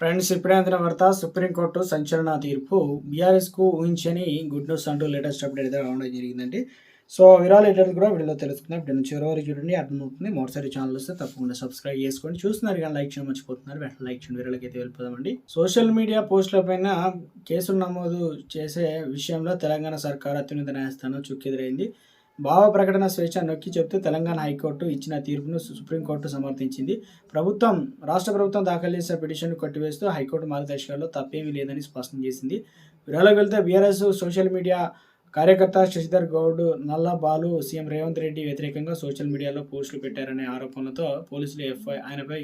Friends ఇప్పుడే అందిన వార్త సుప్రీంకోర్టు సంచలన తీర్పు. బీఆర్ఎస్కు ఊహించని గుడ్ న్యూస్ అంటూ లేటెస్ట్ అప్డేట్ అయితే రావడం జరిగిందండి. సో విరాలు ఏంటంటే కూడా వీడియోలో తెలుసుకుందాం. ఇప్పుడు చివరి వరకు చూడండి అర్థమవుతుంది. మొదటిసారి ఛానల్ వస్తే తప్పకుండా సబ్స్క్రైబ్ చేసుకోండి చూస్తున్నారు కానీ లైక్ చేయడం మర్చిపోతున్నారు. వెంటనే లైక్ చేయండి వీడియోకి అయితే వెళ్ళిపోదామండి. సోషల్ మీడియా పోస్టుల పైన కేసులు నమోదు చేసే విషయంలో తెలంగాణ సర్కార్ అత్యున్నత న్యాయస్థానం చుక్కెదురైంది. భావ ప్రకటన స్వేచ్ఛ నొక్కి చెప్తూ తెలంగాణ హైకోర్టు ఇచ్చిన తీర్పును సుప్రీంకోర్టు సమర్థించింది. ప్రభుత్వం రాష్ట్ర ప్రభుత్వం దాఖలు చేసిన పిటిషన్ కొట్టివేస్తూ హైకోర్టు మార్గదర్శకాల్లో తప్పేమీ లేదని స్పష్టం చేసింది. వివరాలకు వెళ్తే బీఆర్ఎస్ సోషల్ మీడియా కార్యకర్త శశిధర్ గౌడ్ నల్ల బాలు సీఎం రేవంత్ రెడ్డి వ్యతిరేకంగా సోషల్ మీడియాలో పోస్టులు పెట్టారనే ఆరోపణలతో పోలీసులు ఎఫ్ఐ ఆయనపై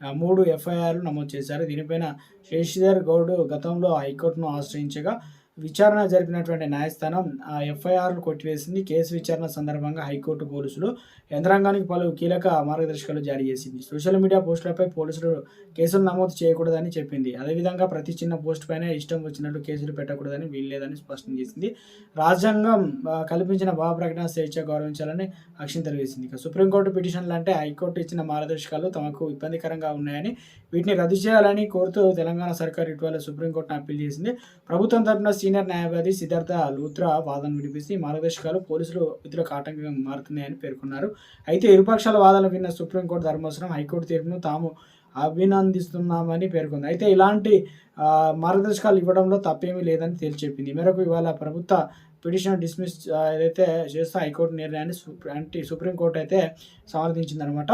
ఆ, మూడు ఎఫ్ఐఆర్లు నమోదు చేశారు. దీనిపైన శశిధర్ గౌడ్ గతంలో హైకోర్టును ఆశ్రయించగా విచారణ జరిపినటువంటి న్యాయస్థానం ఆ ఎఫ్ఐఆర్లు కొట్టివేసింది. కేసు విచారణ సందర్భంగా హైకోర్టు పోలీసులు యంత్రాంగానికి పలు కీలక మార్గదర్శకాలు జారీ చేసింది. సోషల్ మీడియా పోస్టులపై పోలీసులు కేసులు నమోదు చేయకూడదని చెప్పింది. అదేవిధంగా ప్రతి చిన్న పోస్ట్ పైన ఇష్టం వచ్చినట్లు కేసులు పెట్టకూడదని వీల్లేదని స్పష్టం చేసింది. రాజ్యాంగం కల్పించిన భావ ప్రకటన స్వేచ్ఛ గౌరవించాలని అక్షింతలు వేసింది ఇక సుప్రీంకోర్టు పిటిషన్లు అంటే హైకోర్టు ఇచ్చిన మార్గదర్శకాలు తమకు ఇబ్బందికరంగా ఉన్నాయని వీటిని రద్దు చేయాలని కోరుతూ తెలంగాణ సర్కార్ ఇటీవల సుప్రీంకోర్టును అప్పీల్ చేసింది. ప్రభుత్వం తరపున సీనియర్ న్యాయవాది సిద్ధార్థ లూత్రా వాదన వినిపిస్తే ఈ మార్గదర్శకాలు పోలీసులు విధులకు ఆటంకంగా మారుతున్నాయని పేర్కొన్నారు. అయితే ఇరుపక్షాల వాదనలు విన్న సుప్రీంకోర్టు ధర్మాసనం హైకోర్టు తీర్పును తాము అభినందిస్తున్నామని పేర్కొంది. అయితే ఇలాంటి మార్గదర్శకాలు ఇవ్వడంలో తప్పేమీ లేదని తేల్చెప్పింది. మేరకు ఇవాళ ప్రభుత్వ పిటిషన్ డిస్మిస్ ఏదైతే చేస్తూ హైకోర్టు నిర్ణయాన్ని సుప్రీ అంటే సుప్రీంకోర్టు అయితే సమర్థించిందనమాట